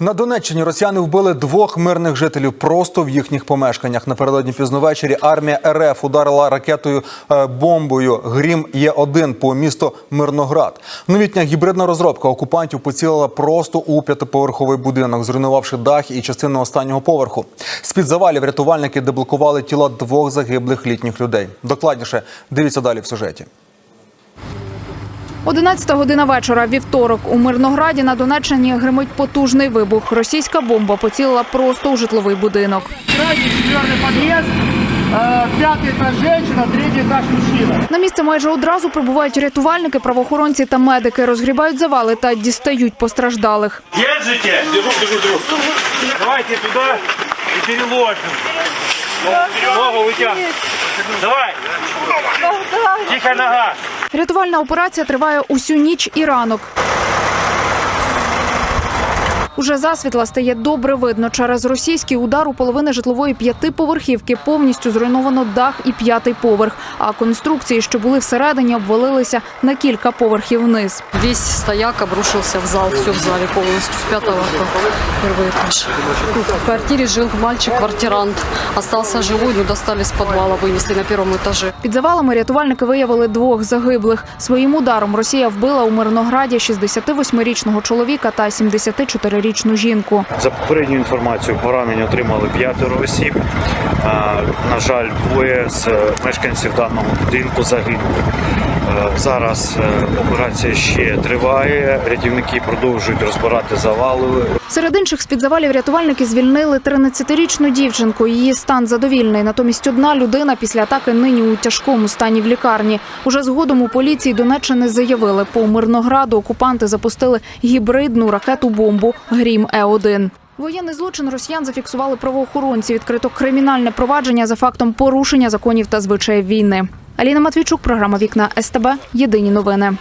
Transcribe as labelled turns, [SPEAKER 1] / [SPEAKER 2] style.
[SPEAKER 1] На Донеччині росіяни вбили двох мирних жителів просто в їхніх помешканнях. Напередодні пізно ввечері армія РФ ударила ракетою е, бомбою Грім Є 1 по місту Мирноград. Новітня гібридна розробка окупантів поцілила просто у п'ятиповерховий будинок, зруйнувавши дах і частину останнього поверху. З під завалів рятувальники деблокували тіла двох загиблих літніх людей. Докладніше дивіться далі в сюжеті.
[SPEAKER 2] 11 година вечора, вівторок. У Мирнограді на Донеччині гримить потужний вибух. Російська бомба поцілила просто у житловий будинок.
[SPEAKER 3] Третий, четвертый подъезд, э, пятый этаж женщина, третий этаж мужчина.
[SPEAKER 2] На місце майже одразу прибувають рятувальники, правоохоронці та медики, розгрібають завали та дістають постраждалих.
[SPEAKER 4] Держите? Держу, держу, держу. Давайте туда и переложим. Ногу вытягивай. Давай. Тихо нога.
[SPEAKER 2] Рятувальна операція триває усю ніч і ранок. Уже засвітла стає добре видно. Через російський удар у половини житлової п'ятиповерхівки повністю зруйновано дах і п'ятий поверх. А конструкції, що були всередині, обвалилися на кілька поверхів вниз.
[SPEAKER 5] Весь стояк обрушился в зал, все в зале полностью, с пятого по первый этаж. Ну, В квартире жил мальчик-квартирант. Остался живой, но достали с подвала, вынесли на первом этаже.
[SPEAKER 2] Під завалами рятувальники виявили двох загиблих. Своїм ударом Росія вбила у Мирнограді 68-річного чоловіка та 74-річну жінку.
[SPEAKER 6] За попередньою інформацією, поранення отримали п'ятеро осіб. На жаль, двоє з е, мешканців даного будинку загинули. Е, Зараз е, операція ще триває. Рятівники продовжують розбирати завали.
[SPEAKER 2] Серед інших з-під завалів рятувальники звільнили 13-річну дівчинку. Її стан задовільний. Натомість одна людина після атаки нині у тяжкому стані в лікарні. Уже згодом у поліції Донеччини заявили, по Мирнограду окупанти запустили гібридну ракету-бомбу Грім Е-1. Воєнний злочин росіян зафіксували правоохоронці. Відкрито кримінальне провадження за фактом порушення законів та звичаїв війни. Аліна Матвійчук, програма Вікна СТБ. Єдині новини.